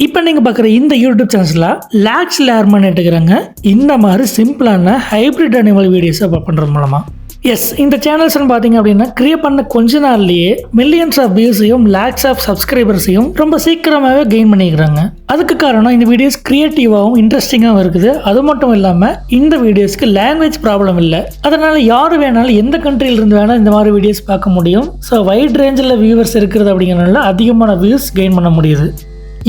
இப்போ நீங்கள் பார்க்குற இந்த யூடியூப் சேனல்ஸில் லேக்ஸ் லேர் பண்ணிட்டுருக்குறாங்க. இந்த மாதிரி சிம்பிளான ஹைப்ரிட் அனிமல் வீடியோஸை பண்ணுறது மூலமாக எஸ் இந்த சேனல்ஸ்னு பார்த்தீங்க அப்படின்னா கிரியேட் பண்ண கொஞ்ச நாள்லேயே மில்லியன்ஸ் ஆஃப் வியூஸையும் லேக்ஸ் ஆஃப் சப்ஸ்கிரைபர்ஸையும் ரொம்ப சீக்கிரமாகவே கெயின் பண்ணிக்கிறாங்க. அதுக்கு காரணம் இந்த வீடியோஸ் க்ரியேட்டிவாகவும் இன்ட்ரெஸ்டிங்காகவும் இருக்குது. அது மட்டும் இல்லாமல் இந்த வீடியோஸ்க்கு லாங்குவேஜ் ப்ராப்ளம் இல்லை. அதனால் யார் வேணாலும் எந்த கண்ட்ரியிலிருந்து வேணால் இந்த மாதிரி வீடியோஸ் பார்க்க முடியும். ஸோ வைட் ரேஞ்சில் வியூவர்ஸ் இருக்கிறது அப்படிங்கிறனால அதிகமான வியூஸ் கெயின் பண்ண முடியுது.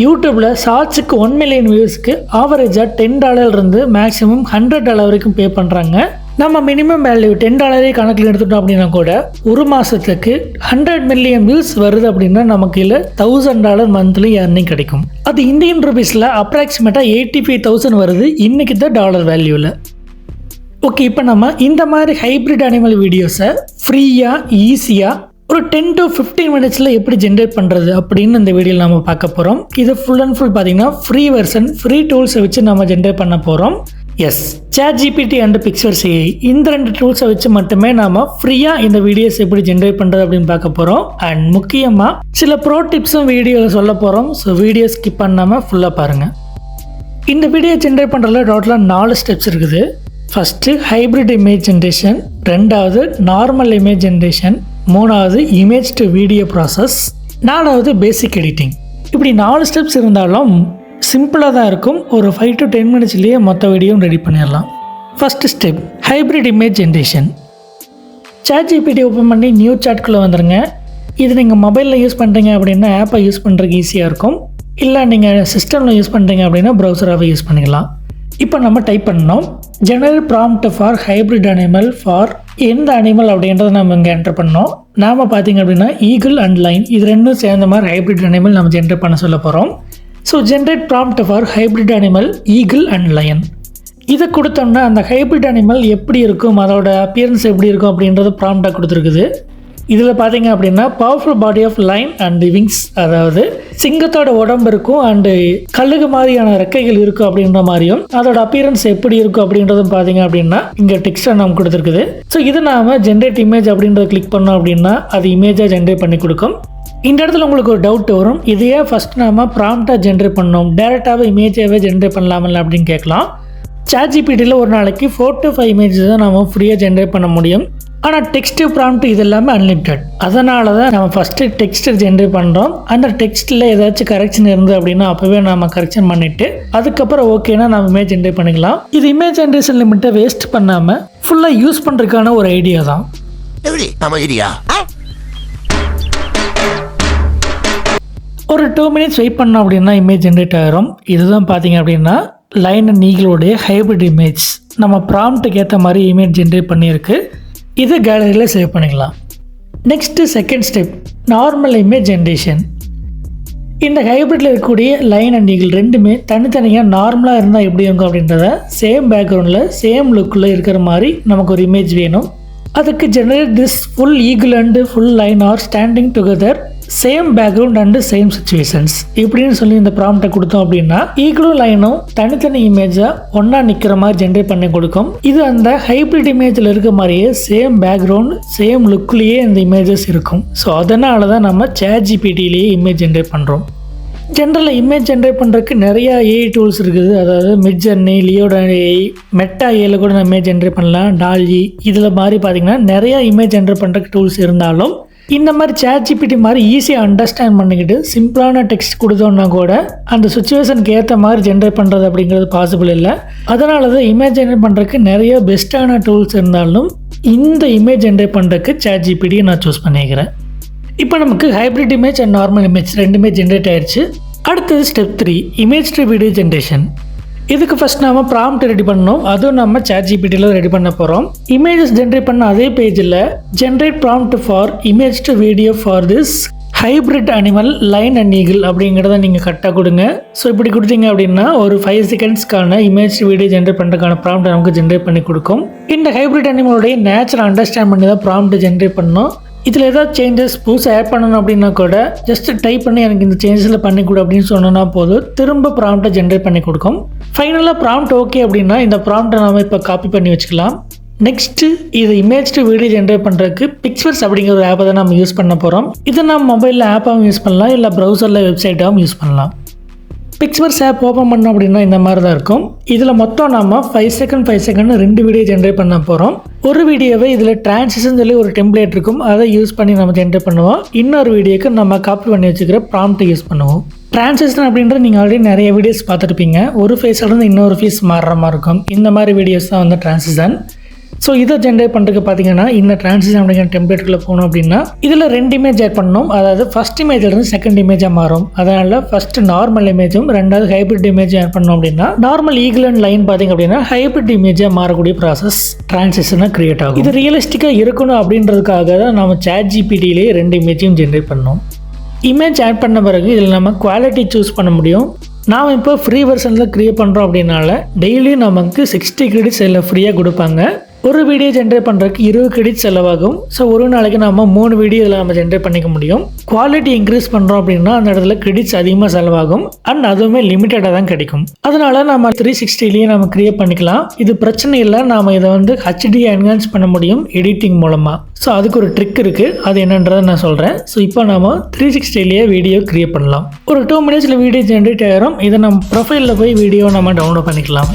யூடியூப்பில் ஷார்ட்ஸுக்கு ஒன் மில்லியன் வியூஸ்க்கு ஆவரேஜாக டென் டாலர்லேருந்து மேக்ஸிமம் ஹண்ட்ரட் டாலர் வரைக்கும் பே பண்ணுறாங்க நம்ம மினிமம் வேல்யூ டென் டாலரே கணக்கில் எடுத்துட்டோம் அப்படின்னா கூட ஒரு மாதத்துக்கு ஹண்ட்ரட் மில்லியன் வியூஸ் வருது அப்படின்னா நமக்கு இல்லை தௌசண்ட் டாலர் மந்த்லி ஏர்னிங் கிடைக்கும். அது இந்தியன் ருபீஸில் அப்ராக்சிமேட்டாக எயிட்டி ஃபைவ் தௌசண்ட் வருது. இன்றைக்கி தான் டாலர் வேல்யூவில் ஓகே இப்போ நம்ம இந்த மாதிரி ஹைப்ரிட் அனிமல் வீடியோஸை ஃப்ரீயாக ஈஸியாக ஒரு டென் டு ஃபிஃப்டீன் மினிட்ஸில் எப்படி ஜென்ரேட் பண்ணுறது அப்படின்னு இந்த வீடியோவில் நம்ம பார்க்க போகிறோம் இது ஃபுல் அண்ட் ஃபுல் பார்த்தீங்கன்னா ஃப்ரீ வெர்ஷன் ஃப்ரீ டூல்ஸை வச்சு நம்ம ஜென்ரேட் பண்ண போகிறோம் S ChatGPT and picture C I இந்த ரெண்டு டூல்ஸை வச்சு மட்டுமே நாம ஃப்ரீயாக இந்த வீடியோஸ் எப்படி ஜென்ரேட் பண்ணுறது அப்படின்னு பார்க்க போகிறோம் அண்ட் முக்கியமாக சில ப்ரோ டிப்ஸும் வீடியோவில் சொல்ல போகிறோம் ஸோ வீடியோ ஸ்கிப் பண்ணாமல் ஃபுல்லாக பாருங்கள் இந்த வீடியோ ஜென்ரேட் பண்ணுறதுல டோட்டலாக நாலு ஸ்டெப்ஸ் இருக்குது. ஃபஸ்ட்டு ஹைப்ரிட் இமேஜ் ஜென்ரேஷன் ரெண்டாவது நார்மல் இமேஜ் ஜென்ரேஷன் மூணாவது இமேஜ் டு வீடியோ ப்ராசஸ் நாலாவது பேசிக் எடிட்டிங் இப்படி நாலு ஸ்டெப்ஸ் இருந்தாலும் சிம்பிளாக தான் இருக்கும். ஒரு ஃபைவ் டு டென் மினிட்ஸ்லேயே மொத்த வீடியோவும் ரெடி பண்ணிடலாம். First step hybrid image generation ChatGPT open பண்ணி நியூ சாட்குள்ளே வந்துடுங்க இது நீங்கள் மொபைலில் யூஸ் பண்ணுறீங்க அப்படின்னா ஆப்பை யூஸ் பண்ணுறதுக்கு ஈஸியாக இருக்கும். இல்லை நீங்கள் சிஸ்டமில் யூஸ் பண்ணுறீங்க அப்படின்னா ப்ரௌசராகவே யூஸ் பண்ணிக்கலாம். இப்போ நம்ம டைப் பண்ணோம் general prompt for hybrid animal for எந்த அனிமல் அப்படின்றத நம்ம இங்கே என்டர் பண்ணோம் நாம் பார்த்தீங்க அப்படின்னா ஈகிள் அண்ட் லைன் இது ரெண்டும் சேர்ந்த மாதிரி ஹைப்ரிட் அனிமல் நம்ம ஜென்ரேட் பண்ண சொல்ல போகிறோம் so generate prompt for hybrid animal eagle and lion இதை கொடுத்தோம்னா அந்த ஹைப்ரிட் அனிமல் எப்படி இருக்கும் அதோட அப்பியரன்ஸ் எப்படி இருக்கும் அப்படின்றது ப்ராம்ப்டாக கொடுத்துருக்குது. இதில் பார்த்தீங்க அப்படின்னா powerful body of lion and wings அதாவது சிங்கத்தோட உடம்பு இருக்கும் அண்டு கழுகு மாதிரியான ரெக்கைகள் இருக்கும் அப்படின்ற மாதிரியும் அதோட அப்பியரன்ஸ் எப்படி இருக்கும் அப்படின்றதும் பார்த்தீங்க அப்படின்னா இங்கே டெக்ஸ்டாக நம்ம கொடுத்துருக்குது. ஸோ இது நாம ஜென்ரேட் இமேஜ் அப்படின்றத கிளிக் பண்ணோம் அப்படின்னா அது இமேஜாக ஜென்ரேட் பண்ணி கொடுக்கும். இந்த இடத்துல உங்களுக்கு ஒரு டவுட் வரும். இதையே ஃபஸ்ட் நாம ப்ராம்ப்டாக ஜென்ரேட் பண்ணோம். டேரெக்டாகவே இமேஜாகவே ஜென்ரேட் பண்ணலாமில்ல அப்படின்னு கேட்கலாம். சாட் ஜிபிடியில் ஒரு நாளைக்கு ஃபோர் டு ஃபைவ் இமேஜ் தான் நம்ம ஃப்ரீயாக ஜென்ரேட் பண்ண முடியும். ஆனால் டெக்ஸ்ட் ப்ராம்ப்ட் இது எல்லாமே அன்லிமிட்டட் அதனால தான் நம்ம ஃபஸ்ட்டு டெக்ஸ்ட் ஜென்ரேட் பண்ணுறோம் அந்த டெக்ஸ்ட்டில் ஏதாச்சும் கரெக்ஷன் இருந்து அப்படின்னா அப்போவே நம்ம கரெக்ஷன் பண்ணிவிட்டு அதுக்கப்புறம் ஓகேனா நம்ம இமேஜ் ஜென்ரேட் பண்ணிக்கலாம். இது இமேஜ் ஜென்ரேஷன் லிமிட்டை வேஸ்ட் பண்ணாமல் ஃபுல்லாக யூஸ் பண்ணுறதுக்கான ஒரு ஐடியா தான். ஒரு டூ மினிட்ஸ் வெயிட் பண்ணோம் அப்படின்னா இமேஜ் ஜென்ரேட் ஆகிரும் இதுதான் பார்த்தீங்க அப்படின்னா லைன் அண்ட் நீங்களுடைய ஹைப்ரிட் இமேஜ் நம்ம ப்ராம்ப்ட்டுக்கு ஏற்ற மாதிரி இமேஜ் ஜென்ரேட் பண்ணியிருக்கு. இது கேலரியில் சேவ் பண்ணிக்கலாம். Next second step normal image generation இந்த ஹைப்ரிட்டில் இருக்கக்கூடிய லைன் அண்ட் ஈகிள் ரெண்டுமே தனித்தனியாக நார்மலாக இருந்தால் எப்படி இருக்கும் அப்படின்றத சேம் பேக்ரவுண்டில் சேம் லுக்கில் இருக்கிற மாதிரி நமக்கு ஒரு இமேஜ் வேணும். அதுக்கு generate this full eagle and full lion are standing together same background and same situations இப்படின்னு சொல்லி இந்த ப்ராம்ப்டை கொடுத்தோம் அப்படின்னா ஈக்குவல் லைனும் தனித்தனி இமேஜாக ஒன்றா நிற்கிற மாதிரி ஜென்ரேட் பண்ணி கொடுக்கும். இது அந்த ஹைப்ரிட் இமேஜில் இருக்க மாதிரியே சேம் பேக்ரவுண்ட் சேம் லுக்லேயே இந்த இமேஜஸ் இருக்கும். ஸோ அதனால தான் நம்ம சேட் ஜிபிடிலேயே இமேஜ் ஜென்ரேட் பண்ணுறோம் ஜென்ரலாக இமேஜ் ஜென்ரேட் பண்ணுறதுக்கு நிறையா ஏஐ டூல்ஸ் இருக்குது. அதாவது மிட் ஜெர்னி லியோட ஏஐ மெட்டா ஏல கூட நம்ம இமேஜ் ஜென்ரேட் பண்ணலாம். டால்ஜி இதில் மாதிரி பார்த்தீங்கன்னா நிறையா இமேஜ் ஜென்ரேட் பண்ணுறதுக்கு டூல்ஸ் இருந்தாலும் இந்த மாதிரி சேட் ஜிபிடி மாதிரி ஈஸியாக அண்டர்ஸ்டாண்ட் பண்ணிக்கிட்டு சிம்பிளான டெக்ஸ்ட் கொடுத்தோன்னா கூட அந்த சுச்சுவேஷனுக்கு ஏற்ற மாதிரி ஜென்ரேட் பண்ணுறது அப்படிங்கிறது பாசிபிள் இல்லை. அதனால தான் இமேஜ் ஜென்ரேட் பண்ணுறதுக்கு நிறைய பெஸ்ட்டான டூல்ஸ் இருந்தாலும் இந்த இமேஜ் ஜென்ரேட் பண்ணுறதுக்கு சேட் ஜிபிடியை நான் சூஸ் பண்ணிக்கிறேன். இப்போ நமக்கு hybrid image and normal image ரெண்டுமே ஜென்ரேட் ஆயிடுச்சு அடுத்தது step three image to video generation இதுக்கு ஃபஸ்ட் நாம ப்ராம்ப்ட் ரெடி பண்ணணும். அதுவும் நம்ம சேட் ஜிபிடியில் ரெடி பண்ண போகிறோம் இமேஜஸ் ஜென்ரேட் பண்ண அதே பேஜில் generate prompt for image to video for this hybrid animal lion and eagle அப்படிங்கிறத நீங்கள் கரெக்டாக கொடுங்க. ஸோ இப்படி கொடுத்தீங்க அப்படின்னா ஒரு ஃபைவ் செகண்ட்ஸ்க்கான இமேஜ் வீடியோ ஜென்ரேட் பண்ணுறதுக்கான ப்ராம்ப்ட் நமக்கு ஜென்ரேட் பண்ணி கொடுக்கும். இந்த ஹைப்ரிட் அனிமலுடைய நேச்சரை அண்டர்ஸ்டாண்ட் பண்ணி தான் ப்ராம்ப்ட் ஜென்ரேட் பண்ணோம். இதில் ஏதாவது சேஞ்சஸ் புதுசாக ஆட் பண்ணணும் அப்படின்னா கூட ஜஸ்ட் டைப் பண்ணி எனக்கு இந்த சேஞ்சஸில் பண்ணி கொடு அப்படின்னு சொன்னால் போதும். திரும்ப ப்ராம்ப்டை ஜென்ரேட் பண்ணி கொடுக்கும். ஃபைனலாக ப்ராம்ப்ட் ஓகே அப்படின்னா இந்த ப்ராம்ப்டை நாம் இப்போ காப்பி பண்ணி வச்சுக்கலாம். நெக்ஸ்ட்டு இது இமேஜ் டு வீடியோ ஜென்ரேட் பண்ணுறதுக்கு பிக்சர்ஸ் அப்படிங்கிற ஒரு ஆப்பை தான் நம்ம யூஸ் பண்ண போகிறோம் இதை நம்ம மொபைலில் ஆப்பாகவும் யூஸ் பண்ணலாம் இல்லை ப்ரௌசரில் வெப்சைட்டாகவும் யூஸ் பண்ணலாம். பிக்சர்ஸ் ஆப் ஓப்பன் பண்ணோம் அப்படின்னா இந்த மாதிரி தான் இருக்கும். இதில் மொத்தம் நம்ம ஃபைவ் செகண்ட் ஃபைவ் செகண்ட் ரெண்டு வீடியோ ஜென்ரேட் பண்ண போகிறோம் ஒரு வீடியோவை இதில் டிரான்சிஷன் சொல்லி ஒரு டெம்ப்ளேட் இருக்கும். அதை யூஸ் பண்ணி நம்ம ஜென்ரேட் பண்ணுவோம். இன்னொரு வீடியோக்கு நம்ம காப்பி பண்ணி வச்சுக்கிற ப்ராம்ப்ட் யூஸ் பண்ணுவோம். டிரான்சிஷன் அப்படின்றது நீங்கள் ஆல்ரெடி நிறைய வீடியோஸ் பார்த்துருப்பீங்க. ஒரு ஃபேஸ்லேருந்து இன்னொரு ஃபேஸ் மாறுற மாதிரி இருக்கும். இந்த மாதிரி வீடியோஸ் தான் வந்து டிரான்சிஷன் ஸோ இதை ஜென்ரேட் பண்ணுறதுக்கு பார்த்தீங்கன்னா இந்த டிரான்சிஷன் அப்படிங்கிற டெம்ப்ளேட்டுக்குள்ளே போகணும் அப்படின்னா இதில் ரெண்டு இமேஜ் ஆட் பண்ணணும். அதாவது ஃபஸ்ட் இமேஜ்லேருந்து செகண்ட் இமேஜாக மாறும். அதனால் ஃபஸ்ட்டு நார்மல் இமேஜும் ரெண்டாவது ஹைப்ரிட் இமேஜ் ஆட் பண்ணோம் அப்படின்னா நார்மல் ஈகிலன் அண்ட் லைன் பார்த்தீங்க அப்படின்னா ஹைப்ரிட் இமேஜாக மாறக்கூடிய ப்ராசஸ் டிரான்சிஷனாக கிரியேட் ஆகும். இது ரியலிஸ்டிக்காக இருக்கணும் அப்படின்றதுக்காக தான் நம்ம சேட் ஜிபிடியிலே ரெண்டு இமேஜையும் ஜென்ரேட் பண்ணோம். இமேஜ் ஆட் பண்ண பிறகு இதில் நம்ம குவாலிட்டி சூஸ் பண்ண முடியும். நாம் இப்போ ஃப்ரீ வெர்ஷனில் க்ரியேட் பண்ணுறோம் அப்படின்னால டெய்லியும் நமக்கு சிக்ஸ்டி கிரெடிட்ஸ் இதில் ஃப்ரீயாக கொடுப்பாங்க. ஒரு வீடியோ ஜென்ரேட் பண்ணுறதுக்கு இருபது கிரெடிட் செலவாகும். ஸோ ஒரு நாளைக்கு நம்ம மூணு வீடியோ இதில் நம்ம ஜென்ரேட் பண்ணிக்க முடியும். குவாலிட்டி இன்க்ரீஸ் பண்ணுறோம் அப்படின்னா அந்த இடத்துல கிரெடிட்ஸ் அதிகமாக செலவாகும். அண்ட் அதுவுமே லிமிட்டடாக தான் கிடைக்கும். அதனால நம்ம த்ரீ சிக்ஸ்டிலேயே நம்ம க்ரியேட் பண்ணிக்கலாம். இது பிரச்சனை இல்லை. நாம் இதை வந்து ஹெச்டி என்ஹான்ஸ் பண்ண முடியும் எடிட்டிங் மூலமாக ஸோ அதுக்கு ஒரு ட்ரிக் இருக்குது அது என்னன்றதை நான் சொல்கிறேன் ஸோ இப்போ நம்ம த்ரீ சிக்ஸ்டிலேயே வீடியோ க்ரியேட் பண்ணலாம். ஒரு டூ மினிட்ஸில் வீடியோ ஜென்ரேட் ஆகிரும் இதை நம்ம ப்ரொஃபைலில் போய் வீடியோ நம்ம டவுன்லோட் பண்ணிக்கலாம்.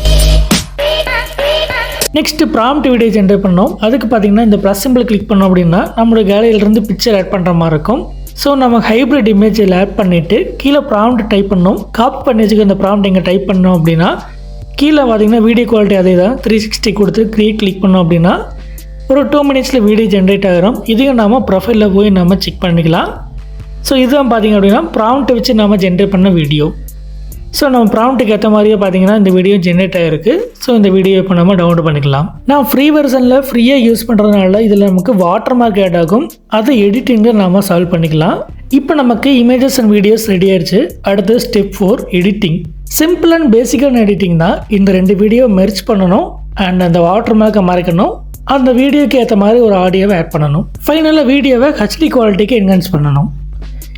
நெக்ஸ்ட் ப்ராம்ப்ட் வீடியோ ஜென்ரேட் பண்ணோம். அதுக்கு பார்த்தீங்கன்னா இந்த ப்ளஸ் சிம்பிள் கிளிக் பண்ணோம் அப்படின்னா நம்மளோட கேலரியிலேருந்து பிக்சர் ஆட் பண்ணுற மாதிரி இருக்கும். ஸோ நம்ம ஹைப்ரிட் இமேஜ் இதில் ஆட் பண்ணிவிட்டு கீழே ப்ராம்ப்ட் டைப் பண்ணோம். காப்பி பண்ணி வச்சுக்க இந்த ப்ராம்ப்ட் இங்கே டைப் பண்ணோம் அப்படின்னா கீழே பார்த்தீங்கன்னா வீடியோ குவாலிட்டி அதே தான். த்ரீ சிக்ஸ்டி கொடுத்து க்ரியேட் கிளிக் பண்ணோம் அப்படின்னா ஒரு டூ மினிட்ஸில் வீடியோ ஜென்ரேட் ஆகிரும் இதையும் நம்ம ப்ரொஃபைலில் போய் நம்ம செக் பண்ணிக்கலாம். ஸோ இதுதான் பார்த்தீங்க அப்படின்னா ப்ராம்ப்ட் வச்சு நம்ம ஜென்ரேட் பண்ண வீடியோ ஸோ நம்ம ப்ராம்ப்ட்டுக்கு ஏற்ற மாதிரியே பார்த்தீங்கன்னா இந்த வீடியோ ஜென்ரேட் ஆகிருக்கு ஸோ இந்த வீடியோ இப்போ நம்ம டவுன்லோட் பண்ணிக்கலாம். நான் ஃப்ரீ வெர்ஷனில் ஃப்ரீயாக யூஸ் பண்ணுறதுனால இதில் நமக்கு வாட்டர் மார்க் ஆட் ஆகும். அதை எடிட்டிங்கில் நாம் சால்வ் பண்ணிக்கலாம். இப்போ நமக்கு இமேஜஸ் அண்ட் வீடியோஸ் ரெடி ஆயிடுச்சு அடுத்து step four editing simple and பேசிக்கான எடிட்டிங் தான் இந்த ரெண்டு வீடியோ மெர்ச் பண்ணணும் அண்ட் அந்த வாட்டர் மார்க்கை மறைக்கணும். அந்த வீடியோக்கு ஏற்ற மாதிரி ஒரு ஆடியோவை ஆட் பண்ணணும். ஃபைனலாக வீடியோவை ஹெச்டி குவாலிட்டிக்கு என்ஹான்ஸ் பண்ணணும்.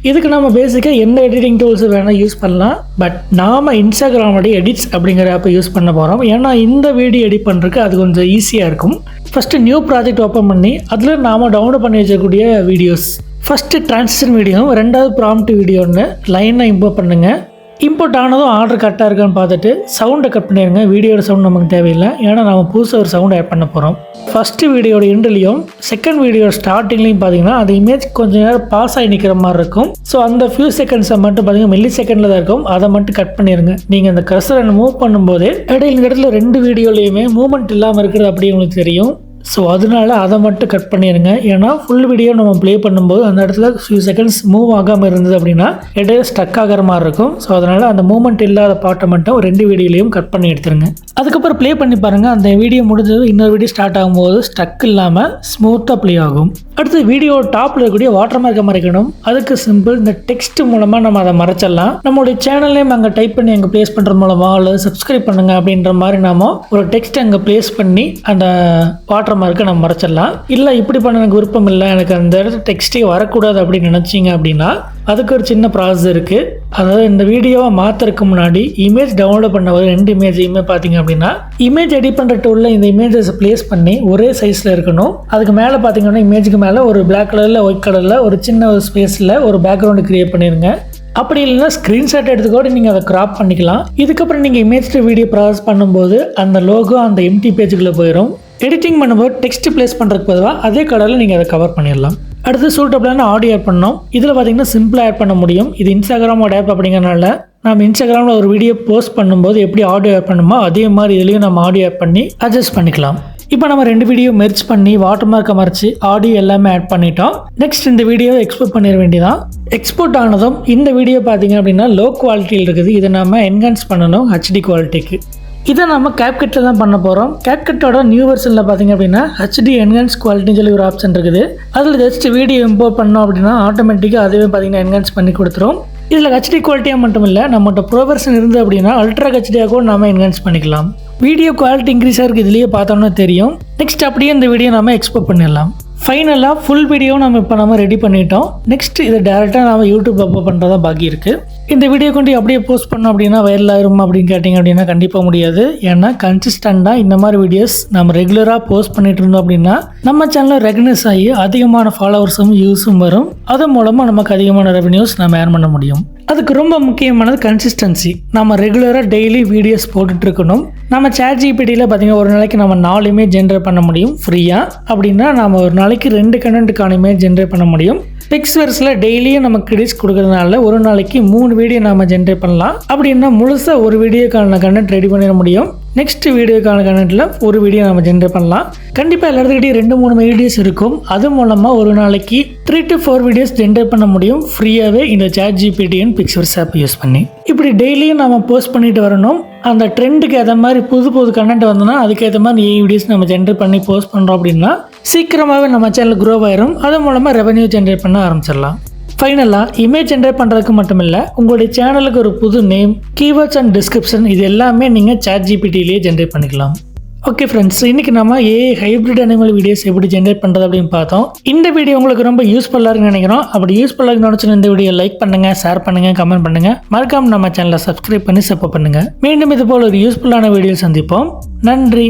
இதுக்கு நம்ம பேசிக்காக எந்த எடிட்டிங் டூல்ஸ் வேணால் யூஸ் பண்ணலாம். பட் நாம் இன்ஸ்டாகிராமோடைய எடிட்ஸ் அப்படிங்கிற ஆப்பை யூஸ் பண்ண போகிறோம் ஏன்னா இந்த வீடியோ எடிட் பண்ணுறதுக்கு அது கொஞ்சம் ஈஸியாக இருக்கும். ஃபஸ்ட்டு நியூ ப்ராஜெக்ட் ஓப்பன் பண்ணி அதில் நாம் டவுன்லோட் பண்ணி வச்சக்கூடிய வீடியோஸ் ஃபஸ்ட்டு டிரான்சிஷன் வீடியோ ரெண்டாவது ப்ராம்ப்ட் வீடியோன்னு லைனை இம்ப்ரூவ் பண்ணுங்கள் இம்போர்ட் ஆனதும் ஆர்டர் கரெக்டாக இருக்கான்னு பார்த்துட்டு சவுண்டை கட் பண்ணிடுங்க வீடியோட சவுண்ட் நமக்கு தேவையில்லை. ஏன்னா நம்ம புதுசாக ஒரு சவுண்ட் ஆட் பண்ண போகிறோம் ஃபஸ்ட்டு வீடியோட எண்ட்லேயும் செகண்ட் வீடியோ ஸ்டார்டிங்லேயும் பார்த்தீங்கன்னா அந்த இமேஜ் கொஞ்சம் நேரம் பாஸ் ஆகி நிற்கிற மாதிரி இருக்கும். ஸோ அந்த ஃபியூ செகண்ட்ஸை மட்டும் பார்த்தீங்கன்னா மில்லி செகண்டில் தான் இருக்கும். அதை மட்டும் கட் பண்ணிடுங்க நீங்கள் அந்த கர்சரை மூவ் பண்ணும்போது இடையில இந்த இடத்துல ரெண்டு வீடியோலையுமே மூவ்மெண்ட் இல்லாமல் இருக்கிறது அப்படி உங்களுக்கு தெரியும். ஸோ அதனால அதை மட்டும் கட் பண்ணிடுங்க. ஏன்னா ஃபுல் வீடியோ நம்ம ப்ளே பண்ணும்போது அந்த இடத்துல ஃபியூ செகண்ட்ஸ் மூவ் ஆகாமல் இருந்தது அப்படின்னா இடையில ஸ்டக் ஆகிற மாதிரி இருக்கும். ஸோ அதனால் அந்த மூவ்மெண்ட் இல்லாத பாட்டை மட்டும் ரெண்டு வீடியோலையும் கட் பண்ணி எடுத்துருங்க. அதுக்கப்புறம் ப்ளே பண்ணி பாருங்கள் அந்த வீடியோ முடிஞ்சது இன்னொரு வீடியோ ஸ்டார்ட் ஆகும்போது ஸ்டக் இல்லாமல் ஸ்மூத்தாக ப்ளே ஆகும். அடுத்து வீடியோ டாப்பில் இருக்கக்கூடிய வாட்டர் மார்க்கை மறைக்கணும். அதுக்கு சிம்பிள் இந்த டெக்ஸ்ட் மூலமாக நம்ம அதை மறைச்சிடலாம். நம்மளுடைய சேனல்லையும் அங்கே டைப் பண்ணி அங்கே ப்ளேஸ் பண்ணுற மூலமாக அல்லது சப்ஸ்கிரைப் பண்ணுங்க அப்படின்ற மாதிரி நாம ஒரு டெக்ஸ்ட் அங்கே ப்ளேஸ் பண்ணி அந்த வாட்டர் மார்க்கை நம்ம மறைச்சிடலாம். இல்லை இப்படி பண்ண எனக்கு விருப்பம் இல்லை. எனக்கு அந்த இடத்துல டெக்ஸ்ட்டே வரக்கூடாது அப்படின்னு நினச்சிங்க அப்படின்னா அதுக்கு ஒரு சின்ன ப்ராசஸ் இருக்குது அதாவது இந்த வீடியோவை மாற்றுறதுக்கு முன்னாடி இமேஜ் டவுன்லோட் பண்ண ஒரு ரெண்டு இமேஜையுமே பார்த்தீங்க அப்படின்னா இமேஜ் எடிட் பண்ணுற டூலில் இந்த இமேஜஸ் ப்ளேஸ் பண்ணி ஒரே சைஸில் இருக்கணும். அதுக்கு மேலே பார்த்தீங்கன்னா இமேஜுக்கு மேலே ஒரு பிளாக் கலரில் ஒயிட் கலரில் ஒரு சின்ன ஒரு ஸ்பேஸில் ஒரு பேக்ரவுண்டு க்ரியேட் பண்ணிடுங்க அப்படி இல்லைன்னா ஸ்க்ரீன்ஷாட் எடுத்து கூட நீங்கள் அதை கிராப் பண்ணிக்கலாம். இதுக்கப்புறம் நீங்கள் இமேஜ் டு வீடியோ ப்ராசஸ் பண்ணும்போது அந்த லோகோ அந்த எம்டி பேஜுக்குள்ளே போயிடும் எடிட்டிங் பண்ணும்போது டெக்ஸ்ட் ப்ளேஸ் பண்ணுறதுக்கு பதிலாக அதே கலரில் நீங்கள் அதை கவர் பண்ணிடலாம். அடுத்து சூட்டபிளான ஆடியோ ஆட் பண்ணோம் இதில் பார்த்தீங்கன்னா சிம்பிளாக ஆட் பண்ண முடியும். இது இன்ஸ்டாகிராமோட ஆப் அப்படிங்கிறனால நம்ம இன்ஸ்டாகிராமில் ஒரு வீடியோ போஸ்ட் பண்ணும்போது எப்படி ஆடியோ ஆட் பண்ணுமோ அதே மாதிரி இதுலேயும் நம்ம ஆடியோ ஆட் பண்ணி அட்ஜஸ்ட் பண்ணிக்கலாம். இப்போ நம்ம ரெண்டு வீடியோ மெர்ச் பண்ணி வாட்டர் மார்க்கை மறைச்சு ஆடியோ எல்லாமே ஆட் பண்ணிட்டோம். நெக்ஸ்ட் இந்த வீடியோவை எக்ஸ்போர்ட் பண்ணிட வேண்டியதான் எக்ஸ்போர்ட் ஆனதும் இந்த வீடியோ பார்த்தீங்க அப்படின்னா லோ குவாலிட்டியில் இருக்குது. இதை நம்ம என்ஹான்ஸ் பண்ணணும் ஹெச்டி குவாலிட்டிக்கு இதை நம்ம கேப்கட்டில் தான் பண்ண போகிறோம் கேப்கட்டோட நியூ வெர்ஷனில் பார்த்தீங்க அப்படின்னா ஹெச்டி என்ஹான்ஸ் குவாலிட்டின்னு சொல்லி ஒரு ஆப்ஷன் இருக்குது. அதில் ஜஸ்ட் வீடியோ இம்போர்ட் பண்ணோம் அப்படின்னா ஆட்டோமேட்டிக்காக அதுவே பார்த்தீங்கன்னா என்ஹான்ஸ் பண்ணி கொடுத்துரும். இதில் ஹெச்டி குவாலிட்டியாக மட்டும் இல்லை நம்மகிட்ட ப்ரோ வெர்ஷன் இருந்து அப்படின்னா அல்ட்ரா ஹெச்டியாக கூட நம்ம என்ஹான்ஸ் பண்ணிக்கலாம். வீடியோ குவாலிட்டி இன்க்ரீஸாக இருக்குது இதுலேயே பார்த்தோம்னா தெரியும். நெக்ஸ்ட் அப்படியே இந்த வீடியோ நம்ம எக்ஸ்போர்ட் பண்ணிடலாம். ஃபைனலாக ஃபுல் வீடியோ நம்ம இப்போ நம்ம ரெடி பண்ணிட்டோம். நெக்ஸ்ட் இதை டேரெக்டாக நம்ம யூடியூப் அப்லோட் பண்ணுறதா பாக்கி இருக்குது இந்த வீடியோ கொண்டு அப்படியே போஸ்ட் பண்ணோம் அப்படின்னா வைரல் ஆயிரும் அப்படின்னு கேட்டிங்க அப்படின்னா கண்டிப்பாக முடியாது. ஏன்னா கன்சிஸ்டண்ட்டாக இந்த மாதிரி வீடியோஸ் நம்ம ரெகுலராக போஸ்ட் பண்ணிட்டு இருந்தோம் அப்படின்னா நம்ம சேனலில் ரெகனைஸ் ஆகி அதிகமான ஃபாலோவர்ஸும் யூஸும் வரும். அது மூலமாக நமக்கு அதிகமான ரெவன்யூஸ் நம்ம ஏர்ன் பண்ண முடியும். அதுக்கு ரொம்ப முக்கியமானது கன்சிஸ்டன்சி நம்ம ரெகுலராக டெய்லி வீடியோஸ் போட்டுட்ருக்கணும். நம்ம சேட் ஜிபிடியில் பார்த்தீங்கன்னா ஒரு நாளைக்கு நம்ம நாலு இமேஜ் ஜென்ரேட் பண்ண முடியும் ஃப்ரீயாக அப்படின்னா நம்ம ஒரு நாளைக்கு ரெண்டு கண்டென்ட்டுக்கான இமேஜ் ஜென்ரேட் பண்ண முடியும். பிக்ஸ்வர்ஸில் டெய்லியும் நம்ம கிரெடிட்ஸ் கொடுக்கறதுனால ஒரு நாளைக்கு மூணு வீடியோ நம்ம ஜென்ரேட் பண்ணலாம். அப்படின்னா முழுசாக ஒரு வீடியோக்கான கண்டென்ட் ரெடி பண்ணிட முடியும். நெக்ஸ்ட் வீடியோக்கான கண்டென்ட்டில் ஒரு வீடியோ நம்ம ஜென்ரேட் பண்ணலாம். கண்டிப்பாக எல்லாத்துக்கிட்டையும் ரெண்டு மூணு வீடியோஸ் இருக்கும். அது மூலமாக ஒரு நாளைக்கு three to four videos generate பண்ண முடியும். ஃப்ரீயாகவே இந்த சேட் ஜிபிடிஎன் பிக்சர்ஸ் ஆப் யூஸ் பண்ணி. இப்படி டெய்லியும் நம்ம போஸ்ட் பண்ணிட்டு வரணும். அந்த ட்ரெண்டுக்கு ஏற்ற மாதிரி புது புது கண்டென்ட் வந்தோம்னா அதுக்கேற்ற மாதிரி ஏ வீடியோஸ் e நம்ம ஜென்ரேட் பண்ணி போஸ்ட் பண்ணுறோம் அப்படின்னா சீக்கிரமாகவே நம்ம சேனல் க்ரோ ஆயிரும். அது மூலமாக ரெவன்யூ ஜென்ரேட் பண்ண ஆரம்பிச்சிடலாம். ஃபைனலாக இமேஜ் ஜென்ரேட் பண்ணுறதுக்கு மட்டும் இல்லை உங்களுடைய சேனலுக்கு ஒரு புது நேம் கீவேர்ட்ஸ் அண்ட் டிஸ்கிரிப்ஷன் இது எல்லாமே நீங்கள் சேட் ஜிபிடியிலேயே ஜென்ரேட் பண்ணிக்கலாம். ஓகே ஃப்ரெண்ட்ஸ் இன்னைக்கு நம்ம ஏ ஹைப்ரிட் அனிமல் வீடியோஸ் எப்படி ஜென்ரேட் பண்ணுறது அப்படின்னு பார்த்தோம். இந்த வீடியோ உங்களுக்கு ரொம்ப யூஸ்ஃபுல்லாக இருக்குன்னு நினைக்கிறோம். அப்படி யூஸ்ஃபுல்லாக நினச்சின இந்த வீடியோ லைக் பண்ணுங்க ஷேர் பண்ணுங்க கமெண்ட் பண்ணுங்க. மறக்காம நம்ம சேனலை சப்ஸ்கிரைப் பண்ணி சப்போர்ட் பண்ணுங்க. மீண்டும் இது போல ஒரு யூஸ்ஃபுல்லான வீடியோ சந்திப்போம். நன்றி.